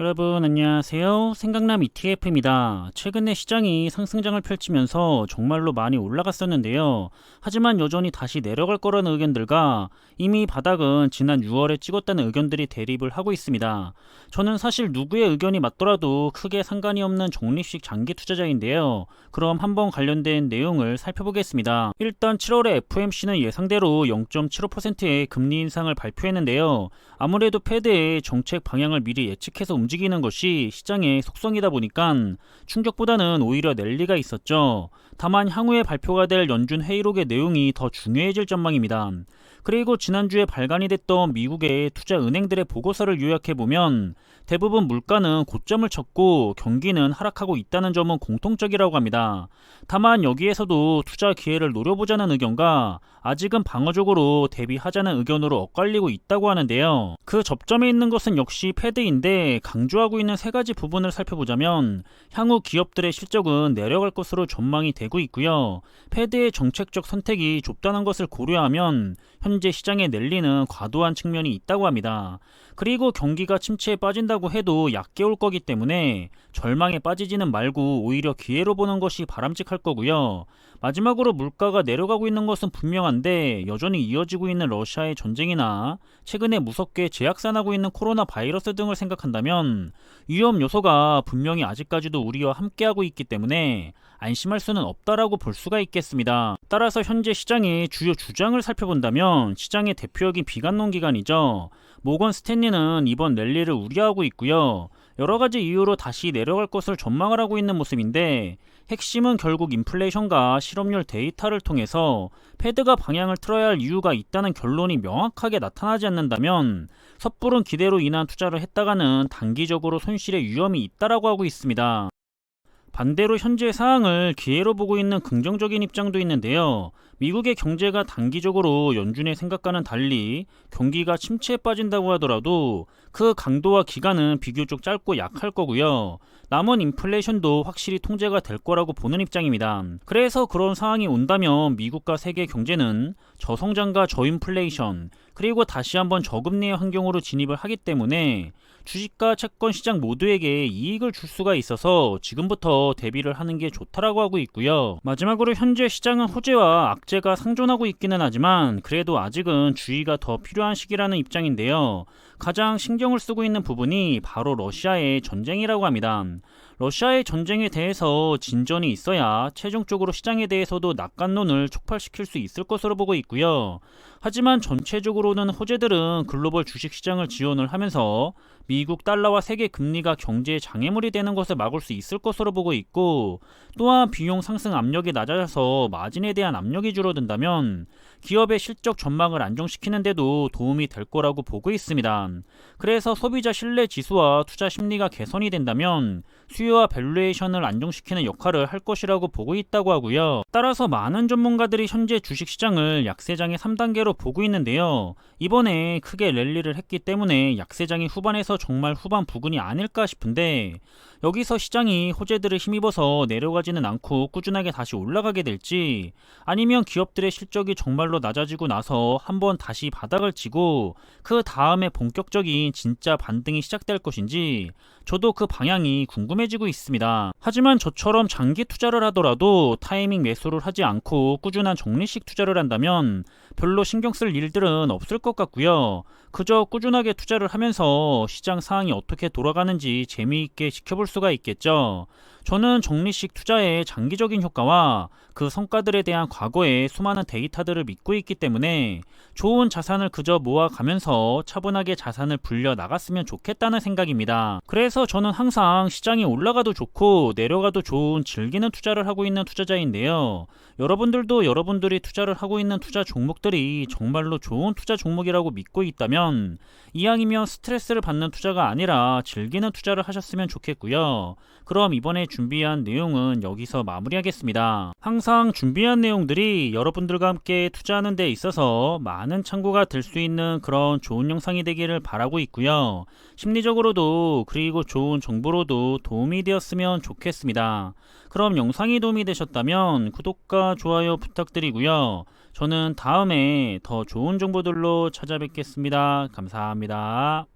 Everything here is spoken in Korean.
여러분 안녕하세요. 생강남 ETF입니다. 최근에 시장이 상승장을 펼치면서 정말로 많이 올라갔었는데요. 하지만 여전히 다시 내려갈 거라는 의견들과 이미 바닥은 지난 6월에 찍었다는 의견들이 대립을 하고 있습니다. 저는 사실 누구의 의견이 맞더라도 크게 상관이 없는 적립식 장기 투자자인데요. 그럼 한번 관련된 내용을 살펴보겠습니다. 일단 7월에 FOMC는 예상대로 0.75%의 금리 인상을 발표했는데요. 아무래도 패드의 정책 방향을 미리 예측해서 움직 이는 것이 시장의 속성이다 보니까 충격보다는 오히려 랠리가 있었죠. 다만 향후에 발표가 될 연준 회의록의 내용이 더 중요해질 전망입니다. 그리고 지난주에 발간이 됐던 미국의 투자 은행들의 보고서를 요약해 보면 대부분 물가는 고점을 쳤고 경기는 하락하고 있다는 점은 공통적이라고 합니다. 다만 여기에서도 투자 기회를 노려보자는 의견과 아직은 방어적으로 대비하자는 의견으로 엇갈리고 있다고 하는데요. 그 접점에 있는 것은 역시 패드인데 강조하고 있는 세 가지 부분을 살펴보자면 향후 기업들의 실적은 내려갈 것으로 전망이 되고 있고요. 패드의 정책적 선택이 좁다는 것을 고려하면 현재 시장에 랠리는 과도한 측면이 있다고 합니다. 그리고 경기가 침체에 빠진다고 해도 얕게 올 거기 때문에 절망에 빠지지는 말고 오히려 기회로 보는 것이 바람직할 거고요. 마지막으로 물가가 내려가고 있는 것은 분명한데 여전히 이어지고 있는 러시아의 전쟁이나 최근에 무섭게 재확산하고 있는 코로나 바이러스 등을 생각한다면 위험 요소가 분명히 아직까지도 우리와 함께하고 있기 때문에 안심할 수는 없다라고 볼 수가 있겠습니다. 따라서 현재 시장의 주요 주장을 살펴본다면 시장의 대표적인 비관론 기관이죠. 모건 스탠리는 이번 랠리를 우려하고 있고요. 여러 가지 이유로 다시 내려갈 것을 전망을 하고 있는 모습인데 핵심은 결국 인플레이션과 실업률 데이터를 통해서 패드가 방향을 틀어야 할 이유가 있다는 결론이 명확하게 나타나지 않는다면 섣부른 기대로 인한 투자를 했다가는 단기적으로 손실의 위험이 있다라고 하고 있습니다. 반대로 현재 상황을 기회로 보고 있는 긍정적인 입장도 있는데요. 미국의 경제가 단기적으로 연준의 생각과는 달리 경기가 침체에 빠진다고 하더라도 그 강도와 기간은 비교적 짧고 약할 거고요. 남은 인플레이션도 확실히 통제가 될 거라고 보는 입장입니다. 그래서 그런 상황이 온다면 미국과 세계 경제는 저성장과 저인플레이션 그리고 다시 한번 저금리의 환경으로 진입을 하기 때문에 주식과 채권 시장 모두에게 이익을 줄 수가 있어서 지금부터 대비를 하는 게 좋다라고 하고 있고요. 마지막으로 현재 시장은 호재와 악재가 상존하고 있기는 하지만 그래도 아직은 주의가 더 필요한 시기라는 입장인데요. 가장 신경을 쓰고 있는 부분이 바로 러시아의 전쟁이라고 합니다. 러시아의 전쟁에 대해서 진전이 있어야 최종적으로 시장에 대해서도 낙관론을 촉발시킬 수 있을 것으로 보고 있고요. 하지만 전체적으로는 호재들은 글로벌 주식 시장을 지원을 하면서 미국 달러와 세계 금리가 경제에 장애물이 되는 것을 막을 수 있을 것으로 보고 있고 또한 비용 상승 압력이 낮아져서 마진에 대한 압력이 줄어든다면 기업의 실적 전망을 안정시키는데도 도움이 될 거라고 보고 있습니다. 그래서 소비자 신뢰 지수와 투자 심리가 개선이 된다면 수요와 밸류에이션을 안정시키는 역할을 할 것이라고 보고 있다고 하고요. 따라서 많은 전문가들이 현재 주식시장을 약세장의 3단계로 보고 있는데요. 이번에 크게 랠리를 했기 때문에 약세장이 후반에서 정말 후반 부근이 아닐까 싶은데 여기서 시장이 호재들을 힘입어서 내려가지는 않고 꾸준하게 다시 올라가게 될지 아니면 기업들의 실적이 정말 로 낮아지고 나서 한번 다시 바닥을 치고 그 다음에 본격적인 진짜 반등이 시작될 것인지 저도 그 방향이 궁금해지고 있습니다. 하지만 저처럼 장기 투자를 하더라도 타이밍 매수를 하지 않고 꾸준한 적리식 투자를 한다면 별로 신경 쓸 일들은 없을 것 같고요. 그저 꾸준하게 투자를 하면서 시장 상황이 어떻게 돌아가는지 재미있게 지켜볼 수가 있겠죠. 저는 적리식 투자의 장기적인 효과와 그 성과들에 대한 과거의 수많은 데이터들을 믿고 있기 때문에 좋은 자산을 그저 모아가면서 차분하게 자산을 불려 나갔으면 좋겠다는 생각입니다. 그래서 저는 항상 시장이 올라가도 좋고 내려가도 좋은 즐기는 투자를 하고 있는 투자자인데요. 여러분들도 여러분들이 투자를 하고 있는 투자 종목들이 정말로 좋은 투자 종목이라고 믿고 있다면 이왕이면 스트레스를 받는 투자가 아니라 즐기는 투자를 하셨으면 좋겠고요. 그럼 이번에 준비한 내용은 여기서 마무리하겠습니다. 항상 준비한 내용들이 여러분들과 함께 투자하는 데 있어서 많은 참고가 될 수 있는 그런 좋은 영상이 되기를 바라고 있고요. 심리적으로도 그리고 좋은 정보로도 도움이 되었으면 좋겠습니다. 그럼 영상이 도움이 되셨다면 구독과 좋아요 부탁드리고요. 저는 다음에 더 좋은 정보들로 찾아뵙겠습니다. 감사합니다.